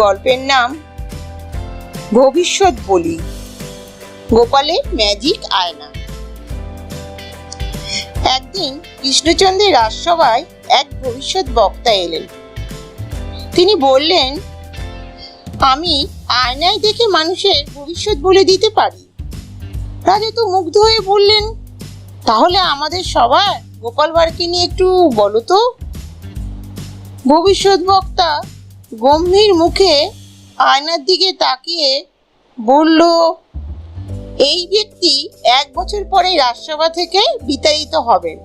গল্পের নাম ভবিষ্যৎ বলি। গোপালের ম্যাজিক আয়না। একদিন কৃষ্ণচন্দ্রের রাজসভায় এক ভবিষ্যৎ বক্তা এলেন। তিনি বললেন, আমি আয়নায় দেখে মানুষের ভবিষ্যৎ বলে দিতে পারি। রাজা তো মুগ্ধ হয়ে বললেন, তাহলে আমাদের সবার গোপাল ভাঁড়কে নিয়ে একটু বলো তো? ভবিষ্যৎ বক্তা গম্ভীর মুখে আয়নার দিকে তাকিয়ে বলল, এই ব্যক্তি এক বছর পরে রাজসভা থেকে বিতাড়িত হবেন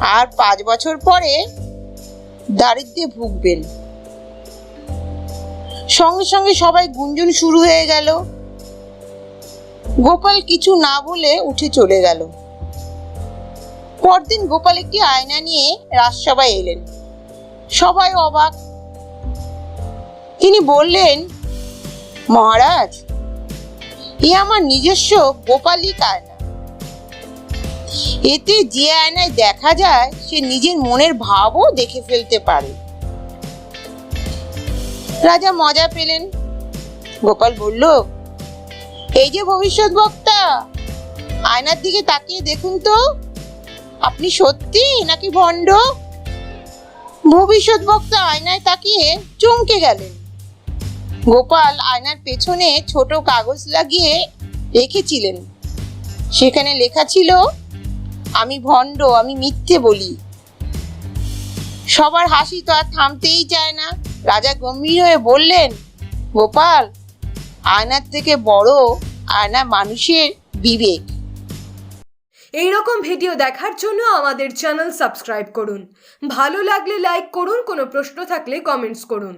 আর পাঁচ বছর পরে দারিদ্র্যে ভুগবেন। সঙ্গে সঙ্গে সবাই গুঞ্জন শুরু হয়ে গেল। গোপাল কিছু না বলে উঠে চলে গেল। পরদিন গোপাল একটি আয়না নিয়ে রাজসভায় এলেন। সবাই অবাক তিনি বললেন, মহারাজ, এ আমার নিজস্ব গোপালিক আয়না এতে যে আয়নায় দেখা যায়, সে নিজের মনের ভাবও দেখে ফেলতে পারে। রাজা মজা পেলেন। গোপাল বলল, এই যে ভবিষ্যৎ বক্তা, আয়নার দিকে তাকিয়ে দেখুন তো, আপনি সত্যি নাকি ভণ্ড? ভবিষ্যৎ বক্তা আয়নায় তাকিয়ে চমকে গেলেন। গোপাল আয়নার পেছনে ছোট কাগজ লাগিয়ে রেখেছিলেন। সেখানে লেখা ছিল, আমি ভণ্ড, আমি মিথ্যে বলি। সবার হাসি তো আর থামতেই চায় না। রাজা গম্ভীর হয়ে বললেন, গোপাল, আয়নার থেকে বড় আয়না মানুষের বিবেক। এই রকম ভিডিও দেখার জন্য আমাদের চ্যানেল সাবস্ক্রাইব করুন। ভালো লাগলে লাইক করুন, কোনো প্রশ্ন থাকলে কমেন্টস করুন।